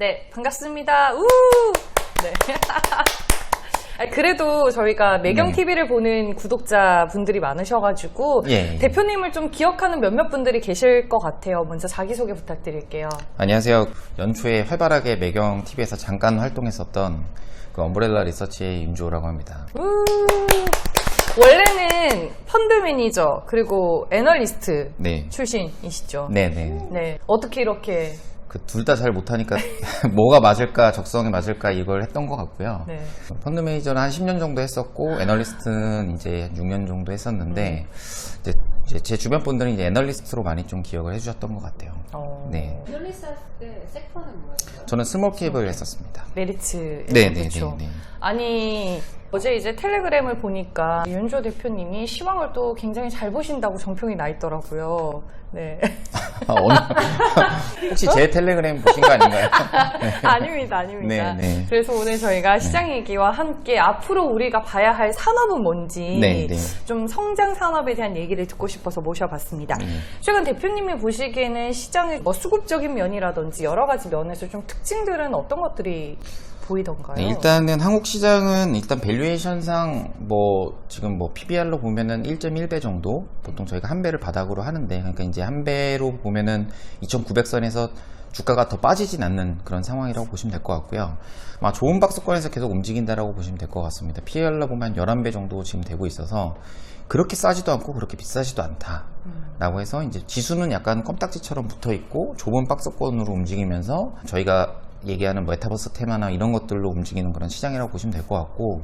네, 반갑습니다. 우! 네. 그래도 저희가 매경 네. TV를 보는 구독자 분들이 많으셔가지고 예. 대표님을 좀 기억하는 몇몇 분들이 계실 것 같아요. 먼저 자기 소개 부탁드릴게요. 안녕하세요. 연초에 활발하게 매경 TV에서 잠깐 활동했었던 그 엄브렐라 리서치의 임주호라고 합니다. 우! 원래는 펀드 매니저 그리고 애널리스트 네. 출신이시죠? 네네. 네. 어떻게 이렇게 그 둘 다 잘 못하니까 뭐가 맞을까, 적성에 맞을까 이걸 했던 것 같고요. 네. 펀드 매니저는 한 10년 정도 했었고, 애널리스트는 이제 한 6년 정도 했었는데, 이제, 이제 제 주변 분들은 이제 애널리스트로 많이 좀 기억을 해주셨던 것 같아요. 어, 네. 했을 때 섹터는 뭐였어요? 저는 스몰 캡을 했었습니다. 메리츠 네, 네, 그렇죠. 네, 네. 아니 어제 이제 텔레그램을 보니까 윤조 대표님이 시황을 또 굉장히 잘 보신다고 정평이 나 있더라고요. 네. 아, 오늘 혹시 제 텔레그램 보신 거 아닌가요? 아닙니다, 아닙니다. 네, 네. 그래서 오늘 저희가 시장 얘기와 함께 앞으로 우리가 봐야 할 산업은 뭔지 네, 네. 좀 성장 산업에 대한 얘기를 듣고 싶어서 모셔봤습니다. 네. 최근 대표님이 보시기에는 시장의 뭐 수급적인 면이라든지 여러 가지 면에서 좀 특징들은 어떤 것들이 보이던가요? 네, 일단은 한국 시장은 일단 밸류에이션상 뭐 지금 뭐 PBR로 보면은 1.1배 정도 보통 저희가 한 배를 바닥으로 하는데 그러니까 이제 한 배로 보면은 2,900선에서 주가가 더 빠지진 않는 그런 상황이라고 보시면 될 것 같고요. 아마 좋은 박스권에서 계속 움직인다라고 보시면 될 것 같습니다. PBR로 보면 한 11배 정도 지금 되고 있어서 그렇게 싸지도 않고 그렇게 비싸지도 않다. 라고 해서 이제 지수는 약간 껌딱지처럼 붙어 있고 좁은 박스권으로 움직이면서 저희가 얘기하는 메타버스 테마나 이런 것들로 움직이는 그런 시장이라고 보시면 될 것 같고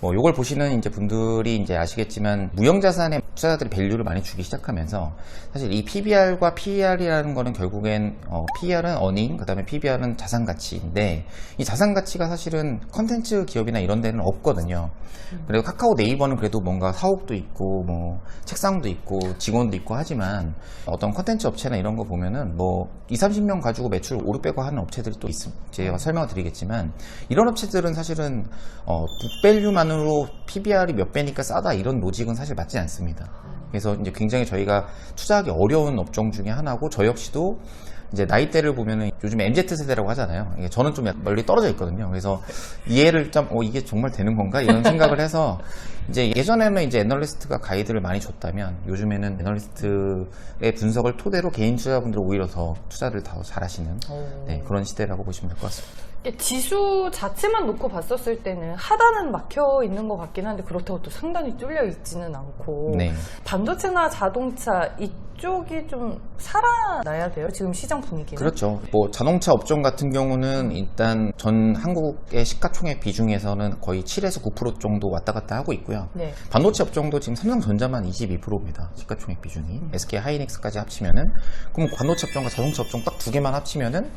뭐 요걸 보시는 이제 분들이 이제 아시겠지만 무형 자산에 투자자들이 밸류를 많이 주기 시작하면서 사실 이 PBR과 PER이라는 거는 결국엔 어, PER은 어닝 그다음에 PBR은 자산 가치인데 이 자산 가치가 사실은 컨텐츠 기업이나 이런 데는 없거든요. 그리고 카카오 네이버는 그래도 뭔가 사옥도 있고 뭐 책상도 있고 직원도 있고 하지만 어떤 컨텐츠 업체나 이런 거 보면은 뭐 2, 30명 가지고 매출 5, 600억 하는 업체들이 또 있음 제가 설명을 드리겠지만 이런 업체들은 사실은 어, 북밸류만 으로 PBR이 몇 배니까 싸다 이런 로직은 사실 맞지 않습니다. 그래서 이제 굉장히 저희가 투자하기 어려운 업종 중에 하나고 저 역시도 이제 나이대를 보면은 요즘 MZ 세대라고 하잖아요. 이게 저는 좀 멀리 떨어져 있거든요. 그래서 이해를 좀, 어, 이게 정말 되는 건가? 이런 생각을 해서 이제 예전에는 이제 애널리스트가 가이드를 많이 줬다면 요즘에는 애널리스트의 분석을 토대로 개인 투자분들 오히려 더 투자를 더 잘하시는 네, 그런 시대라고 보시면 될 것 같습니다. 지수 자체만 놓고 봤었을 때는 하단은 막혀 있는 것 같긴 한데 그렇다고 또 상단이 뚫려 있지는 않고 네. 반도체나 자동차 이 쪽이 좀 살아나야 돼요 지금 시장 분위기는 그렇죠. 뭐 자동차 업종 같은 경우는 일단 전 한국의 시가총액 비중에서는 거의 7에서 9% 정도 왔다 갔다 하고 있고요. 네. 반도체 업종도 지금 삼성전자만 22%입니다. 시가총액 비중이. SK 하이닉스까지 합치면은 그럼 반도체 업종과 자동차 업종 딱 두 개만 합치면은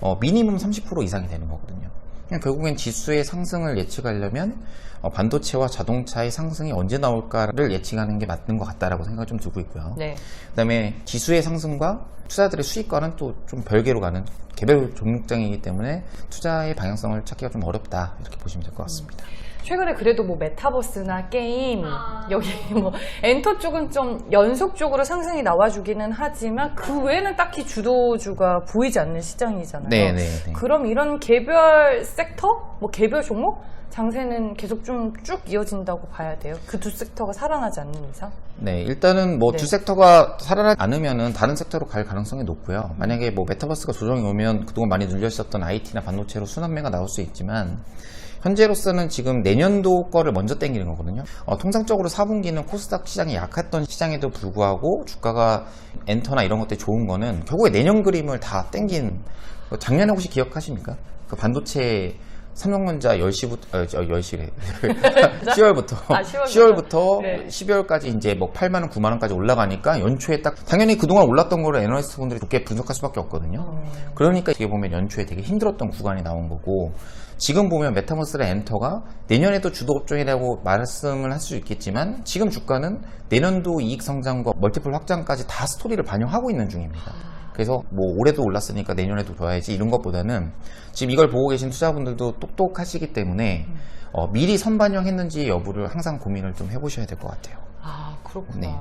어, 미니멈 30% 이상이 되는 거거든요. 결국엔 지수의 상승을 예측하려면 어, 반도체와 자동차의 상승이 언제 나올까를 예측하는 게 맞는 것 같다라고 생각을 좀 들고 있고요. 네. 그다음에 지수의 상승과 투자들의 수익과는 또 좀 별개로 가는 개별 종목장이기 때문에 투자의 방향성을 찾기가 좀 어렵다 이렇게 보시면 될 것 같습니다. 최근에 그래도 뭐 메타버스나 게임 아. 여기 뭐 엔터 쪽은 좀 연속적으로 상승이 나와주기는 하지만 그 외에는 딱히 주도주가 보이지 않는 시장이잖아요. 네, 네, 네. 그럼 이런 개별 섹터, 뭐 개별 종목 장세는 계속 좀 쭉 이어진다고 봐야 돼요. 그 두 섹터가 살아나지 않는 이상. 네, 일단은 뭐 네. 두 섹터가 살아나지 않으면은 다른 섹터로 갈 가능성이 높고요. 만약에 뭐 메타버스가 조정이 오면 그동안 많이 눌려 있었던 IT나 반도체로 순환매가 나올 수 있지만 현재로서는 지금 내년도 거를 먼저 땡기는 거거든요. 어, 통상적으로 4분기는 코스닥 시장이 약했던 시장에도 불구하고 주가가 엔터나 이런 것들이 좋은 거는 결국에 내년 그림을 다 땡긴 뭐 작년에 혹시 기억하십니까? 그 반도체 삼성전자 10시부터, 어, 저 10시래. 10월부터, 아, 10월부터. 10월 부터 네. 12월까지 이제 뭐 8만 원, 9만 원까지 올라가니까 연초에 딱, 당연히 그동안 올랐던 거를 애널리스트 분들이 좋게 분석할 수밖에 없거든요. 그러니까 이게 보면 연초에 되게 힘들었던 구간이 나온 거고, 지금 보면 메타버스랑 엔터가 내년에도 주도 업종이라고 말씀을 할 수 있겠지만, 지금 주가는 내년도 이익 성장과 멀티플 확장까지 다 스토리를 반영하고 있는 중입니다. 그래서 뭐 올해도 올랐으니까 내년에도 둬야지 이런 것보다는 지금 이걸 보고 계신 투자분들도 똑똑하시기 때문에 어, 미리 선반영했는지 여부를 항상 고민을 좀 해보셔야 될 것 같아요. 아 그렇구나. 네.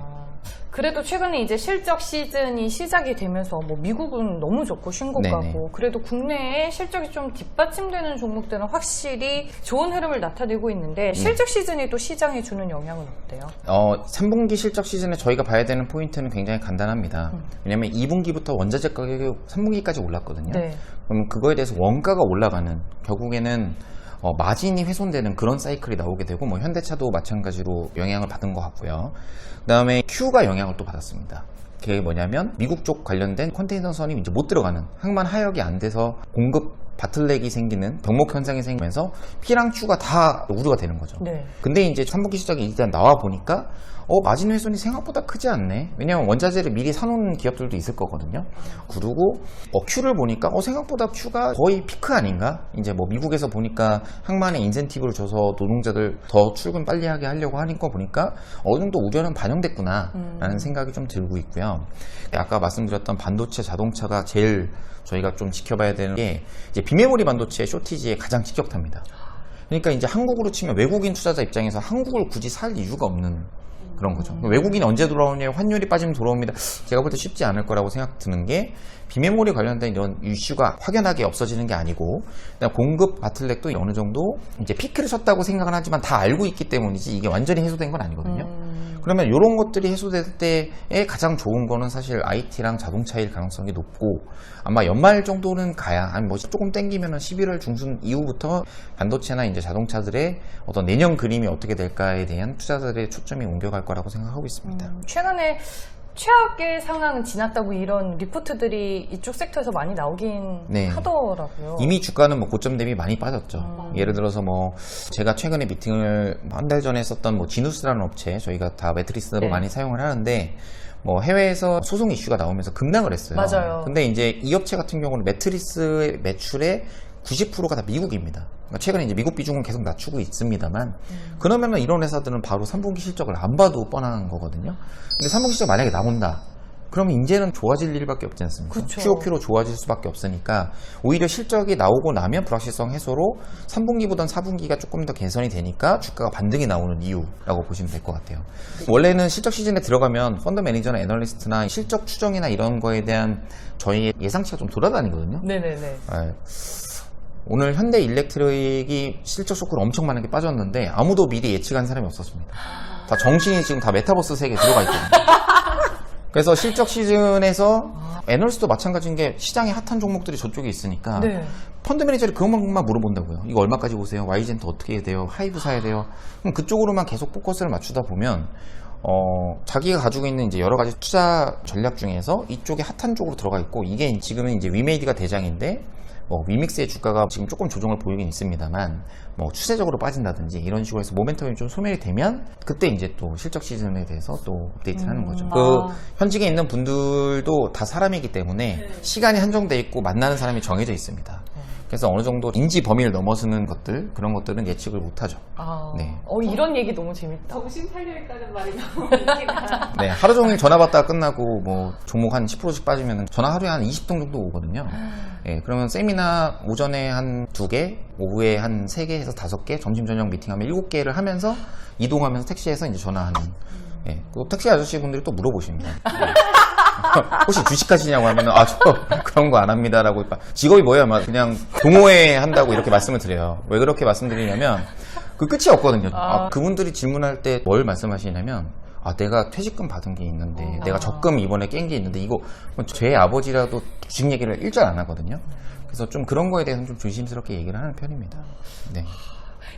그래도 최근에 이제 실적 시즌이 시작이 되면서 뭐 미국은 너무 좋고 신고가고. 그래도 국내에 실적이 좀 뒷받침되는 종목들은 확실히 좋은 흐름을 나타내고 있는데 네. 실적 시즌이 또 시장에 주는 영향은 어때요? 어, 3분기 실적 시즌에 저희가 봐야 되는 포인트는 굉장히 간단합니다. 음. 왜냐면 2분기부터 원자재 가격이 3분기까지 올랐거든요. 네. 그럼 그거에 대해서 원가가 올라가는 결국에는 어, 마진이 훼손되는 그런 사이클이 나오게 되고 뭐 현대차도 마찬가지로 영향을 받은 것 같고요. 그 다음에 Q가 영향을 또 받았습니다. 그게 뭐냐면 미국 쪽 관련된 컨테이너선이 이제 못 들어가는 항만 하역이 안 돼서 공급 바틀렉이 생기는 병목 현상이 생기면서 P랑 Q가 다 우려가 되는 거죠. 네. 근데 이제 3분기 시작이 일단 나와 보니까 어 마진 훼손이 생각보다 크지 않네. 왜냐면 원자재를 미리 사놓은 기업들도 있을 거거든요. 그리고 어, Q를 보니까 어 생각보다 Q가 거의 피크 아닌가? 이제 뭐 미국에서 보니까 항만에 인센티브를 줘서 노동자들 더 출근 빨리 하게 하려고 하는 거 보니까 어느 정도 우려는 반영됐구나 라는 생각이 좀 들고 있고요. 아까 말씀드렸던 반도체 자동차가 제일 저희가 좀 지켜봐야 되는 게 이제 비메모리 반도체 쇼티지에 가장 직격탑니다. 그러니까 이제 한국으로 치면 외국인 투자자 입장에서 한국을 굳이 살 이유가 없는 그런 거죠. 외국인이 언제 돌아오냐, 환율이 빠지면 돌아옵니다. 제가 볼 때 쉽지 않을 거라고 생각 드는 게 비메모리 관련된 이런 이슈가 확연하게 없어지는 게 아니고 공급 바틀렉도 어느 정도 이제 피크를 쳤다고 생각은 하지만 다 알고 있기 때문이지 이게 완전히 해소된 건 아니거든요. 그러면 이런 것들이 해소될 때에 가장 좋은 거는 사실 IT랑 자동차일 가능성이 높고 아마 연말 정도는 가야 아니 뭐 조금 땡기면은 11월 중순 이후부터 반도체나 이제 자동차들의 어떤 내년 그림이 어떻게 될까에 대한 투자들의 초점이 옮겨갈 거라고 생각하고 있습니다. 음, 최근에 최악의 상황은 지났다고 이런 리포트들이 이쪽 섹터에서 많이 나오긴 네. 하더라고요. 이미 주가는 뭐 고점 대비 많이 빠졌죠. 예를 들어서 뭐 제가 최근에 미팅을 한 달 전에 했었던 뭐 지누스라는 업체 저희가 다 매트리스로 네. 많이 사용을 하는데 뭐 해외에서 소송 이슈가 나오면서 급락을 했어요. 맞아요. 근데 이제 이 업체 같은 경우는 매트리스의 매출의 90%가 다 미국입니다. 그러니까 최근에 이제 미국 비중은 계속 낮추고 있습니다만 그러면은 이런 회사들은 바로 3분기 실적을 안 봐도 뻔한 거거든요. 근데 3분기 실적 만약에 나온다. 그러면 이제는 좋아질 일밖에 없지 않습니까? 그쵸. QOQ로 좋아질 수밖에 없으니까 오히려 실적이 나오고 나면 불확실성 해소로 3분기보단 4분기가 조금 더 개선이 되니까 주가가 반등이 나오는 이유라고 보시면 될 것 같아요. 원래는 실적 시즌에 들어가면 펀드 매니저나 애널리스트나 실적 추정이나 이런 거에 대한 저희 예상치가 좀 돌아다니거든요. 네네네. 아, 오늘 현대 일렉트릭이 실적 쇼크를 엄청 많은 게 빠졌는데 아무도 미리 예측한 사람이 없었습니다. 다 정신이 지금 다 메타버스 세계에 들어가 있거든요. 그래서 실적 시즌에서 애널리스트도 마찬가지인 게 시장의 핫한 종목들이 저쪽에 있으니까 네. 펀드 매니저를 그것만 물어본다고요. 이거 얼마까지 보세요? 와이젠트 어떻게 해야 돼요? 하이브 사야 돼요? 그럼 그쪽으로만 계속 포커스를 맞추다 보면 어, 자기가 가지고 있는 이제 여러 가지 투자 전략 중에서 이쪽에 핫한 쪽으로 들어가 있고 이게 지금은 이제 위메이드가 대장인데 뭐 위믹스의 주가가 지금 조금 조정을 보이긴 있습니다만 뭐 추세적으로 빠진다든지 이런 식으로 해서 모멘텀이 좀 소멸이 되면 그때 이제 또 실적 시즌에 대해서 또 업데이트를 하는 거죠. 그 아. 현직에 있는 분들도 다 사람이기 때문에 시간이 한정돼 있고 만나는 사람이 정해져 있습니다. 그래서 어느 정도 인지 범위를 넘어서는 것들 그런 것들은 예측을 못하죠. 아, 네. 어, 이런 얘기 너무 재밌다. 정신 팔려 있다는 말이 너무 웃기다. 네, 하루 종일 전화 받다가 끝나고 뭐 종목 한 10%씩 빠지면 전화 하루에 한 20통 정도 오거든요. 예, 그러면 세미나 오전에 한 두 개 오후에 한 세 개 해서 다섯 개 점심 저녁 미팅하면 일곱 개를 하면서 이동하면서 택시에서 이제 전화하는. 예, 그 택시 아저씨 분들이 또 물어보십니다. 예. 혹시 주식하시냐고 하면 아, 저 그런 거 안 합니다라고. 직업이 뭐예요? 막 그냥 동호회 한다고 이렇게 말씀을 드려요. 왜 그렇게 말씀드리냐면 그 끝이 없거든요. 아, 그분들이 질문할 때 뭘 말씀하시냐면 아, 내가 퇴직금 받은 게 있는데, 내가 적금 이번에 깬 게 있는데, 이거, 제 아버지라도 주식 얘기를 일절 안 하거든요. 그래서 좀 그런 거에 대해서는 좀 조심스럽게 얘기를 하는 편입니다. 네.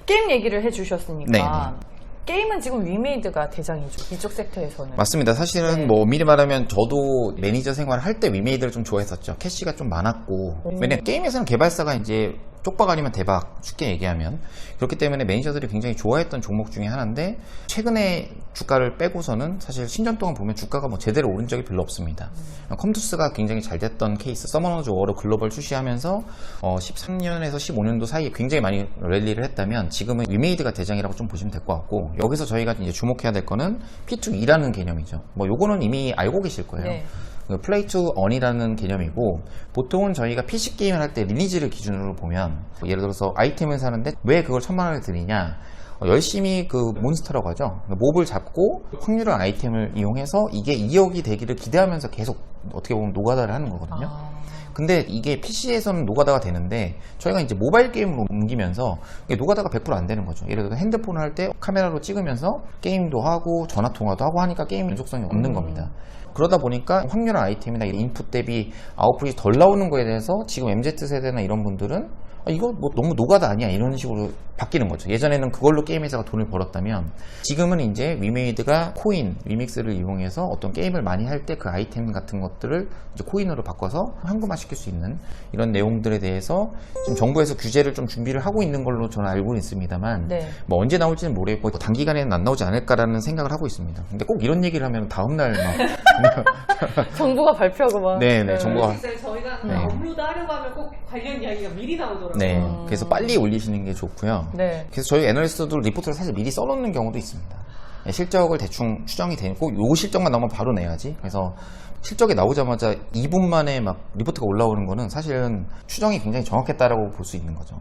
게임 얘기를 해주셨으니까. 네, 네. 게임은 지금 위메이드가 대장이죠. 이쪽 섹터에서는. 맞습니다. 사실은 네. 뭐, 미리 말하면 저도 매니저 생활 할 때 위메이드를 좀 좋아했었죠. 캐시가 좀 많았고. 왜냐면 게임에서는 개발사가 이제 쪽박 아니면 대박, 쉽게 얘기하면. 그렇기 때문에 매니저들이 굉장히 좋아했던 종목 중에 하나인데, 최근에 주가를 빼고서는 사실 신년 동안 보면 주가가 뭐 제대로 오른 적이 별로 없습니다. 컴투스가 굉장히 잘 됐던 케이스, 서머너즈 워로 글로벌 출시하면서, 어, 13년에서 15년도 사이에 굉장히 많이 랠리를 했다면, 지금은 위메이드가 대장이라고 좀 보시면 될 것 같고, 여기서 저희가 이제 주목해야 될 거는 P2E라는 개념이죠. 뭐 요거는 이미 알고 계실 거예요. 네. 그 플레이 투 언이라는 개념이고 보통은 저희가 PC 게임을 할 때 리니지를 기준으로 보면 예를 들어서 아이템을 사는데 왜 그걸 천만 원을 드리냐 어, 열심히 그 몬스터라고 하죠. 몹을 잡고 확률을 아이템을 이용해서 이게 2억이 되기를 기대하면서 계속 어떻게 보면 노가다를 하는 거거든요. 아, 근데 이게 PC에서는 노가다가 되는데 저희가 이제 모바일 게임으로 옮기면서 이게 노가다가 100%안 되는 거죠. 예를 들어 핸드폰을 할 때 카메라로 찍으면서 게임도 하고 전화 통화도 하고 하니까 게임 연속성이 없는 음. 겁니다. 그러다 보니까 확률화 아이템이나 인풋 대비 아웃풋이 덜 나오는 거에 대해서 지금 MZ 세대나 이런 분들은 아, 이거 뭐 너무 노가다 아니야 이런 식으로 바뀌는 거죠. 예전에는 그걸로 게임 회사가 돈을 벌었다면 지금은 이제 위메이드가 코인, 리믹스를 이용해서 어떤 게임을 많이 할 때 그 아이템 같은 것들을 이제 코인으로 바꿔서 현금화 시킬 수 있는 이런 내용들에 대해서 지금 정부에서 규제를 좀 준비를 하고 있는 걸로 저는 알고 있습니다만 네. 뭐 언제 나올지는 모르겠고 단기간에는 안 나오지 않을까라는 생각을 하고 있습니다. 근데 꼭 이런 얘기를 하면 다음날 막 정부가 발표하고 막. 네네, 정부가 있어요. 저희가 네. 업로드 하려고 하면 꼭 관련 이야기가 미리 나오더라고요. 네 그래서 빨리 올리시는 게 좋고요. 네. 그래서 저희 애널리스트도 리포트를 사실 미리 써놓는 경우도 있습니다. 네, 실적을 대충 추정이 되고 요 실적만 나오면 바로 내야지. 그래서 실적이 나오자마자 2분 만에 막 리포트가 올라오는 거는 사실은 추정이 굉장히 정확했다라고 볼 수 있는 거죠.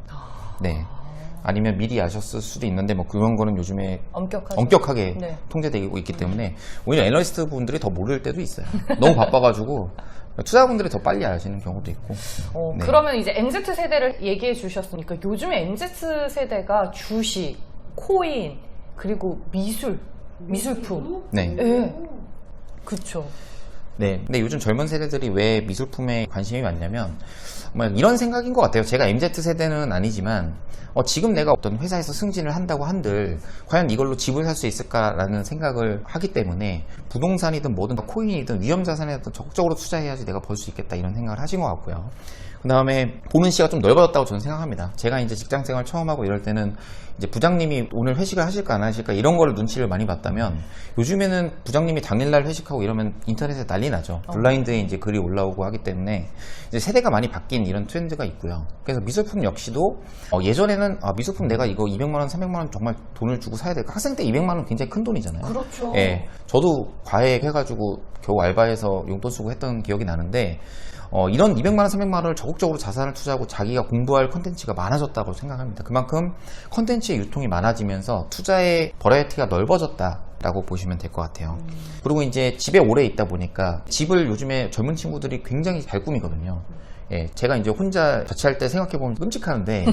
네. 아니면 미리 아셨을 수도 있는데 뭐 그런 거는 요즘에 엄격하죠. 엄격하게 네. 통제되고 있기 때문에 오히려 애널리스트 분들이 더 모를 때도 있어요. 너무 바빠가지고 투자분들이 더 빨리 아시는 경우도 있고. 어, 네. 그러면 이제 MZ 세대를 얘기해 주셨으니까 요즘에 MZ 세대가 주식, 코인, 그리고 미술, 미술품. 네. 네. 그쵸. 네. 근데 요즘 젊은 세대들이 왜 미술품에 관심이 많냐면 뭐 이런 생각인 것 같아요. 제가 MZ 세대는 아니지만 어, 지금 내가 어떤 회사에서 승진을 한다고 한들 과연 이걸로 집을 살 수 있을까라는 생각을 하기 때문에 부동산이든 뭐든 코인이든 위험 자산에든 적극적으로 투자해야지 내가 벌 수 있겠다 이런 생각을 하신 것 같고요. 그 다음에 보는 시야가 좀 넓어졌다고 저는 생각합니다. 제가 이제 직장 생활 처음 하고 이럴 때는 이제 부장님이 오늘 회식을 하실까 안 하실까 이런 거를 눈치를 많이 봤다면 요즘에는 부장님이 당일날 회식하고 이러면 인터넷에 난리 나죠. 블라인드에 이제 글이 올라오고 하기 때문에 이제 세대가 많이 바뀐 이런 트렌드가 있고요. 그래서 미술품 역시도 어, 예전에는 아, 미술품 내가 이거 200만 원, 300만 원 정말 돈을 주고 사야 될까? 학생 때 200만 원 굉장히 큰 돈이잖아요. 그렇죠. 예, 저도 과외 해가지고 겨우 알바해서 용돈 쓰고 했던 기억이 나는데 어, 이런 200만 원, 300만 원을 적극적으로 자산을 투자하고 자기가 공부할 컨텐츠가 많아졌다고 생각합니다. 그만큼 컨텐츠의 유통이 많아지면서 투자의 버라이어티가 넓어졌다 라고 보시면 될 것 같아요. 그리고 이제 집에 오래 있다 보니까 집을 요즘에 젊은 친구들이 굉장히 잘 꾸미거든요. 예, 제가 이제 혼자 자취할 때 생각해보면 끔찍한데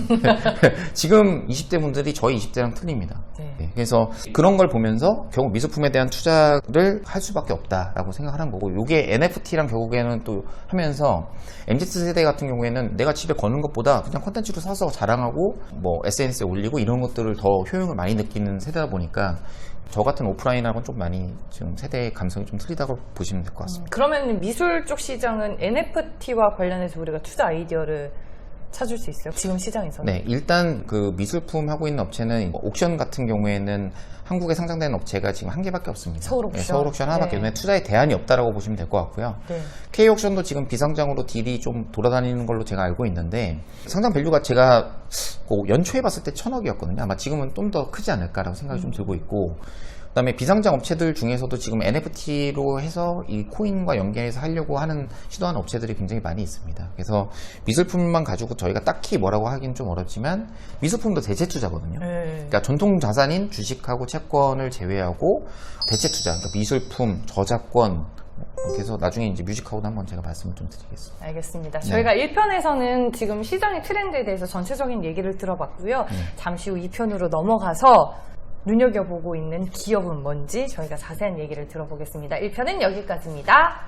지금 20대 분들이 저희 20대랑 틀립니다. 네. 예, 그래서 그런 걸 보면서 결국 미술품에 대한 투자를 할 수밖에 없다라고 생각하는 거고 이게 NFT랑 결국에는 또 하면서 MZ 세대 같은 경우에는 내가 집에 거는 것보다 그냥 컨텐츠로 사서 자랑하고 뭐 SNS에 올리고 이런 것들을 더 효용을 많이 느끼는 세대다 보니까 저 같은 오프라인하고는 좀 많이 지금 세대의 감성이 좀 틀리다고 보시면 될 것 같습니다. 그러면 미술 쪽 시장은 NFT와 관련해서 우리가 투자 아이디어를 찾을 수 있어요? 지금 시장에서는? 네, 일단 그 미술품 하고 있는 업체는 뭐 옥션 같은 경우에는 한국에 상장된 업체가 지금 한 개밖에 없습니다. 서울 옥션. 네, 서울 옥션 하나밖에 네. 없는데 투자에 대안이 없다라고 보시면 될 것 같고요. 네. K 옥션도 지금 비상장으로 딜이 좀 돌아다니는 걸로 제가 알고 있는데 상장 밸류가 제가 그 연초에 봤을 때 천억이었거든요. 아마 지금은 좀 더 크지 않을까라고 생각이 좀 들고 있고 그 다음에 비상장 업체들 중에서도 지금 NFT로 해서 이 코인과 연계해서 하려고 하는 시도하는 업체들이 굉장히 많이 있습니다. 그래서 미술품만 가지고 저희가 딱히 뭐라고 하기는 좀 어렵지만 미술품도 대체 투자거든요. 네. 그러니까 전통 자산인 주식하고 채권을 제외하고 대체 투자, 그러니까 미술품, 저작권 그래서 나중에 이제 뮤직하고도 한번 제가 말씀을 좀 드리겠습니다. 알겠습니다. 네. 저희가 1편에서는 지금 시장의 트렌드에 대해서 전체적인 얘기를 들어봤고요. 네. 잠시 후 2편으로 넘어가서 눈여겨보고 있는 기업은 뭔지 저희가 자세한 얘기를 들어보겠습니다. 1편은 여기까지입니다.